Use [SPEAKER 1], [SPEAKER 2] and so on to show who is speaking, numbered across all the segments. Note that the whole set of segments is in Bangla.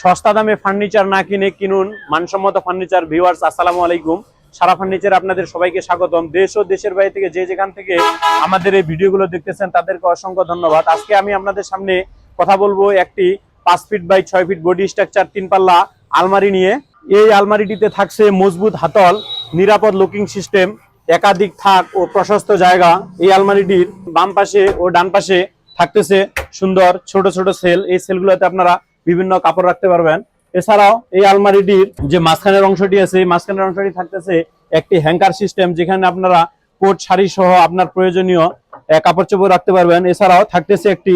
[SPEAKER 1] সস্তা দামে ফার্নিচার না কিনে কিনুন, মানসম্মত ফার্নিচার ভিউয়ার্স আসসালামু আলাইকুম। সারা ফার্নিচার আপনাদের সবাইকে স্বাগতম। দেশ ও দেশের বাইরে থেকে যে যেখান থেকে আমাদের এই ভিডিওগুলো দেখতেছেন, তাদেরকে অসংখ্য ধন্যবাদ। আজকে আমি আপনাদের সামনে কথা বলব একটি পাঁচ ফিট বাই ছয় ফিট বডি স্ট্রাকচার তিন পাল্লা আলমারি নিয়ে। এই আলমারিটিতে থাকছে মজবুত হাতল, নিরাপদ লুকিং সিস্টেম একাধিক থাক ও প্রশস্ত জায়গা। এই আলমারিটির বাম পাশে ও ডান পাশে থাকতেছে সুন্দর ছোট ছোট সেল এই সেলগুলোতে আপনারা বিভিন্ন কাপড় রাখতে পারবেন। এছাড়াও এই আলমারিটির যে মাঝখানের অংশটি আছে মাঝখানের অংশটি থাকতেছে একটি হ্যাঙ্কার সিস্টেম, যেখানে আপনারা কোট, শাড়ি সহ আপনার প্রয়োজনীয় কাপড় চোপড় রাখতে পারবেন। এছাড়াও থাকতেছে একটি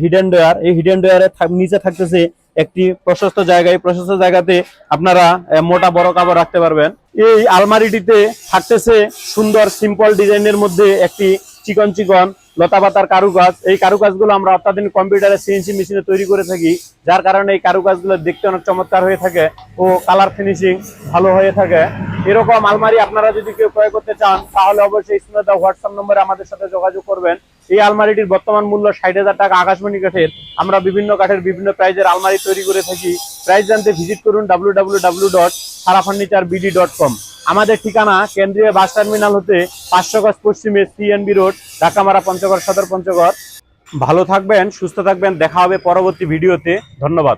[SPEAKER 1] হিডেন ডয়ার এই হিডেন ডয়ারের নিচে থাকতেছে একটি প্রশস্ত জায়গায় প্রশস্ত জায়গাতে আপনারা মোটা বড় কাপড় রাখতে পারবেন। এই আলমারিটিতে থাকতেছে সুন্দর সিম্পল ডিজাইনের মধ্যে একটি চিকন চিকন, লতা পাতার কারুকাজ। এই কারুকাজগুলো আমরা অত্যাধুনিক কম্পিউটারে সিএনসি মেশিনে তৈরি করে থাকি, যার কারণে এই কারুকাজগুলো দেখতে অনেক চমৎকার হয়ে থাকে ও কালার ফিনিশিং ভালো হয়ে থাকে। এরকম আলমারি আপনারা যদি কেউ ক্রয় করতে চান, তাহলে অবশ্যই স্ক্রিনে হোয়াটসঅ্যাপ নম্বরে আমাদের সাথে যোগাযোগ করবেন। এই আলমারিটির বর্তমান মূল্য ষাট হাজার টাকা আকাশমণি কাঠের। আমরা বিভিন্ন কাঠের বিভিন্ন প্রাইজের আলমারি তৈরি করে থাকি। প্রাইস জানতে ভিজিট করুন W W W dot Sara furniture BD dot com আমাদের ঠিকানা কেন্দ্রীয় বাস টার্মিনাল হতে পাঁচশো গজ পশ্চিমে সিএনবি রোড ঢাকামারা পঞ্চগড়, সদর পঞ্চগড়। ভালো থাকবেন, সুস্থ থাকবেন, দেখা হবে পরবর্তী ভিডিওতে। ধন্যবাদ।